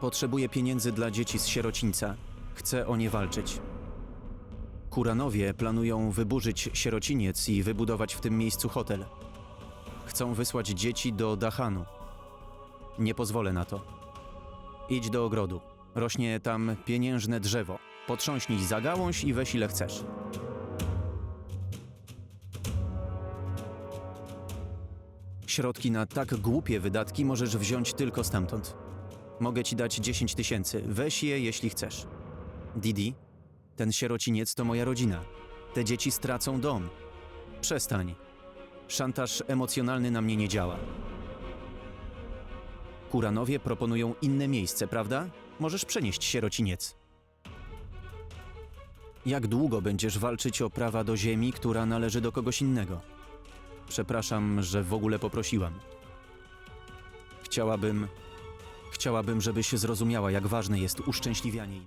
Potrzebuję pieniędzy dla dzieci z sierocińca. Chcę o nie walczyć. Kuranowie planują wyburzyć sierociniec i wybudować w tym miejscu hotel. Chcą wysłać dzieci do Dachanu. Nie pozwolę na to. Idź do ogrodu. Rośnie tam pieniężne drzewo. Potrząśnij za gałąź i weź ile chcesz. Środki na tak głupie wydatki możesz wziąć tylko stamtąd. Mogę ci dać 10 tysięcy. Weź je, jeśli chcesz. Didi, ten sierociniec to moja rodzina. Te dzieci stracą dom. Przestań. Szantaż emocjonalny na mnie nie działa. Kuranowie proponują inne miejsce, prawda? Możesz przenieść sierociniec. Jak długo będziesz walczyć o prawa do ziemi, która należy do kogoś innego? Przepraszam, że w ogóle poprosiłam. Chciałabym. Chciałabym, żebyś zrozumiała, jak ważne jest uszczęśliwianie.